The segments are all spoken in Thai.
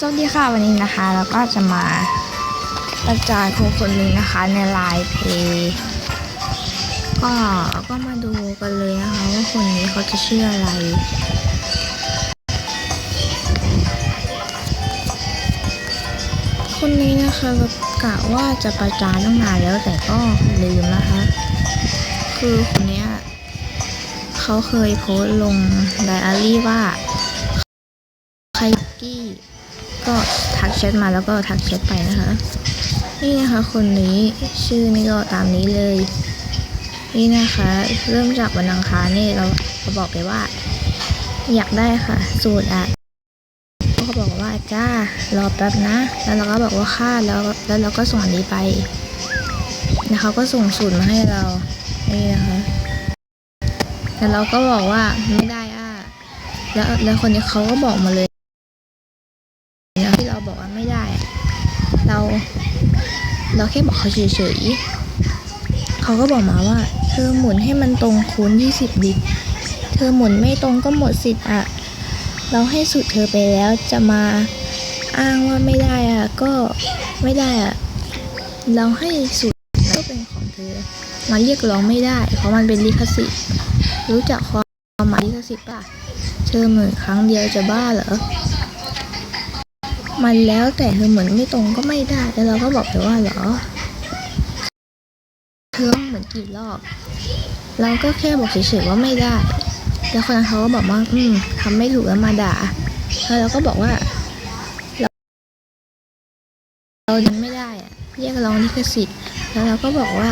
สวัสดีค่ะวันนี้นะคะ เราก็จะมาประจานคนคนหนึ่งนะคะในไลน์เพย์ก็ก็มาดูกันเลยนะคะว่าคนนี้เขาจะชื่ออะไรคนนี้นะคะก็กะว่าจะประจานตั้งนานแล้วแต่ก็ลืมนะคะ คือคนนี้เขาเคยโพสต์ลงไดอารี่ว่าใครกี้ ก็ทักแชทมาแล้วก็ทักแชทไปนะคะ นี่นะคะคนนี้ชื่อนี่ก็ตามนี้เลย นี่นะคะ เริ่มจากวันอังคารนี่เราเราบอกไปว่า อยากได้ค่ะ สูตรอะเขาบอกว่าจ้ารอแป๊บนะ แล้วเราก็บอกว่าค่าแล้วแล้วเราก็ส่งนี้ไปแล้วเขาก็ส่งสูตรมาให้เรา นี่นะคะแล้วเราก็บอกว่าไม่ได้อะแล้วแล้วคนนี้เขาก็บอกมาเลย บอกว่าไม่ได้ เรา เราแค่บอกเขาเฉยๆเขาก็บอกมาว่า เธอหมุนให้มันตรงคูณ20 ดิเธอหมุนไม่ตรงก็หมดสิทธิ์อะเราให้สุดเธอไปแล้วจะมาอ้างว่าไม่ได้อะก็ไม่ได้อะเราให้สุดก็เป็นของเธอมาเรียกร้องไม่ได้ เพราะมันเป็นลิขสิทธิ์ รู้จักความหมายลิขสิทธิ์ป่ะ เธอหมือนครั้งเดียวจะบ้าเหรอ มันแล้วแต่เธอเหมือนไม่ตรงก็ไม่ได้แล้วเราก็บอกไปว่าเหรอเธอเหมือนกี่รอบ เราก็แค่บอกเฉยๆว่าไม่ได้ แล้วคนนั้นเขาก็บอกว่า อืมทำไม่ถูกแล้วมาด่าแล้วเราก็บอกว่า เราเรายังไม่ได้อะเรียกร้องลิขสิทธิ์แล้วเราก็บอกว่า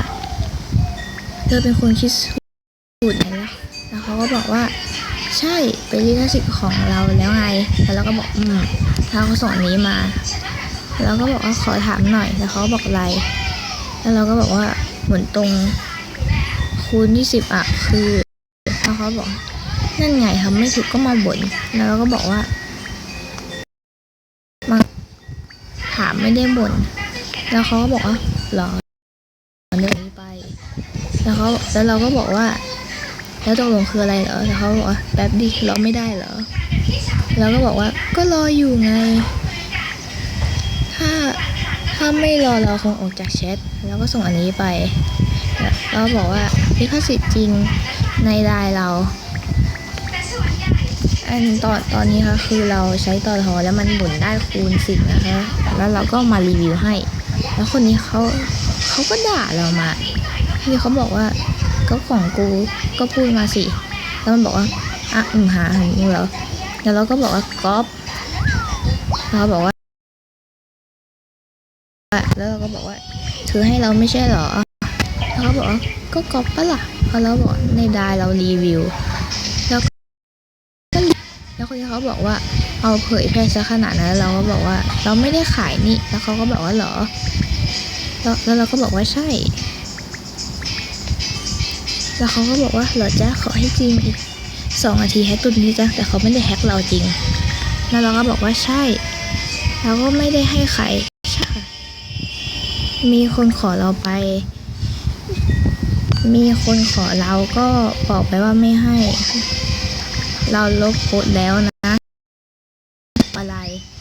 เธอเป็นคนคิดสูตรไหนแล้วแล้วเขาก็บอกว่า ใช่เป็นลิขสิทธิ์ของเราแล้วไง แล้วเราก็บอกอืมเขาก็ส่งอันนี้มา แล้วก็บอกว่าขอถามหน่อย แล้วเขาบอกอะไร แล้วเราก็บอกว่าเหมือนตรงคูณยี่สิบอะคือแล้วเขาบอกนั่นไงทำไม่ถูกก็มาบ่นแล้วเราก็บอกว่ามาถามไม่ได้บ่นแล้วเขาก็บอกว่าหรอเดินนี้ไป แล้วเขาแล้วเราก็บอกว่า แล้วตกลงคืออะไรเหรอแล้วเขาบอกว่าแป๊บดิราไม่ได้เหรอเราก็บอกว่าก็รออยู่ไง ถ้าถ้าไม่รอเราคงออกจากแชทแล้วก็ส่งอันนี้ไปแล้วก็บอกว่าลิขสิทธิ์จริงในไลน์เราอันตอนตอนนี้ค่ะคือเราใช้ต่อทอแล้วมันหมุนได้คูณสิบนะคะ แล้วเราก็มารีวิวให้ แล้วคนนี้เขาเขาก็ด่าเรามาที่เขาบอกว่า ก็ของกูก็พูดมาสิ แล้วมันบอกว่าอะอืมหาของมึงเหรอแล้วเราก็บอกว่าก๊อปแล้วเขาบอกว่าแล้วเราก็บอกว่าเธอให้เราไม่ใช่เหรอแล้วเขาบอกว่าก็ก๊อปปะล่ะพราะเราบอกในไดายเรารีวิว แล้วก็แล้วคนที่เขาบอกว่าเอาเผยแพร่ซะขนาดนั้นแล้วเราก็บอกว่า เราไม่ได้ขายนี่ แล้วเขาก็บอกว่าเหรอ แล้วแล้วเราก็บอกว่าใช่ แล้วเขาก็บอกว่าเหรอจ้าขอให้จริงอีกสองนาทีแฮกตัวนี้จ้ะแต่เขาไม่ได้แฮกเราจริง แล้วเราก็บอกว่าใช่เราก็ไม่ได้ให้ใครมีคนขอเราไป มีคนขอเราก็บอกไปว่าไม่ให้ เราลบโพสแล้วนะ อะไร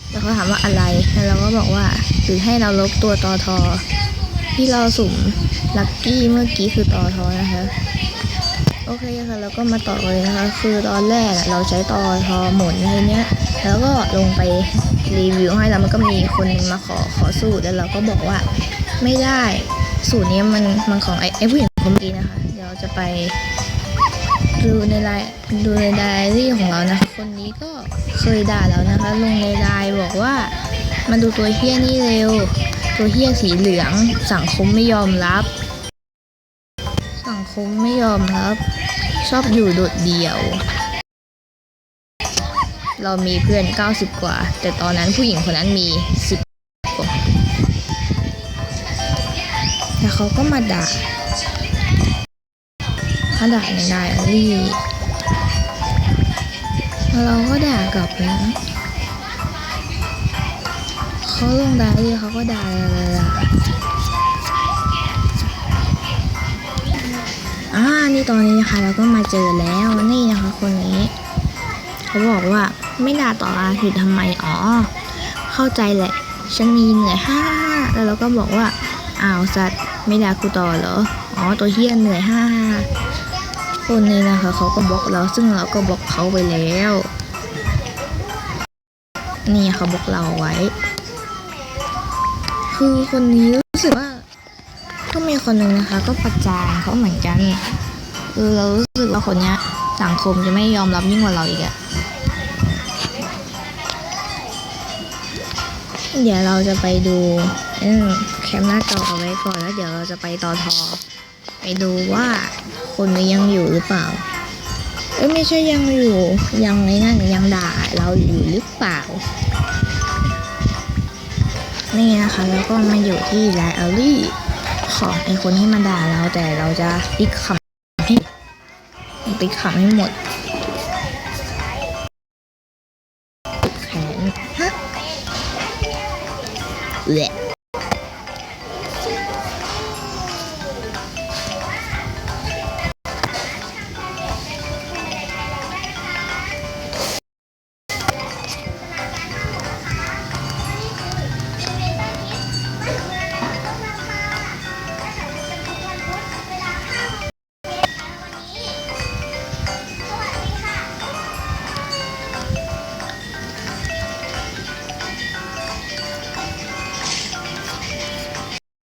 แล้วเขาถามว่าอะไร แล้วเราก็บอกว่าหรือให้เราลบตัวตอทอ ที่เราสุ่มลัคกี้เมื่อกี้คือตอทอนะคะ โอเคค่ะแล้วก็มาต่อเลยนะคะ คือตอนแรกเราใช้ตอทอหมุนอะไรเนี้ย แล้วก็ลงไปรีวิวให้แล้วมันก็มีคนมาขอขอสูตรแล้วเราก็บอกว่าไม่ได้สูตรนี้มันมันของไอ้ไอ้ผู้หญิงคนเมื่อกี้นะคะ เดี๋ยวจะไปดูในไลน์ดูในไดอารี่ของเรานะคะ คนนี้ก็เคยด่าเรานะคะ ลงในไลน์บอกว่า มันดูตัวเฮี้ยนี่เร็ว ตัวเฮี้ยสีเหลือง สังคมไม่ยอมรับ สังคมไม่ยอมรับ ชอบอยู่โดดเดี่ยว เรามีเพื่อน 90 กว่า แต่ตอนนั้นผู้หญิงคนนั้นมี 10 กว่าแล้วเขาก็มาด่าเขาด่าในไดอารี่แล้วเราก็ด่ากลับไปนะ เขาลงดอารี่เขาก็ด่าเลยล่ะอ่า นี่ตอนนี้นะคะ เราก็มาเจอแล้วนี่นะคะ คนนี้ เขาบอกว่าไม่ด่าต่ออาทิตทำไมอ๋อ เข้าใจแหละฉันมีเหนื่อยฮ่าแล้วเราก็บอกว่าอ้าวสัตว์ไม่ด่ากูต่อเหรออ๋อตัวเฮี้ยเหนื่อยฮ่าคนนี้นะคะเขาก็บล็อกเราซึ่งเราก็บล็อกเขาไปแล้ว นี่เขาบล็อกเราไว้ คือคนนี้รู้สึกว่าก็มีคนหนึ่งนะคะ ก็ประจานเขาเหมือนกันเออเรารู้สึกว่าคนนี้สังคมจะไม่ยอมรับยิ่งกว่าเราอีกอะเดี๋ยวเราจะไปดูแคปหน้าจอเอาไว้ก่อนแล้วเดี๋ยวเราจะไปต่อทอ ไปดูว่าคนนี้ยังอยู่หรือเปล่าเอ้ยไม่ใช่ยังอยู่ยังไงนั่นยังด่าเราอยู่หรือเปล่า นี่นะคะ แล้วก็มาอยู่ที่ไลอารี่ของไอคนที่มาด่าเราแต่เราจะติ๊กคำให้ติ๊กคำให้หมดแขนฮะแหละ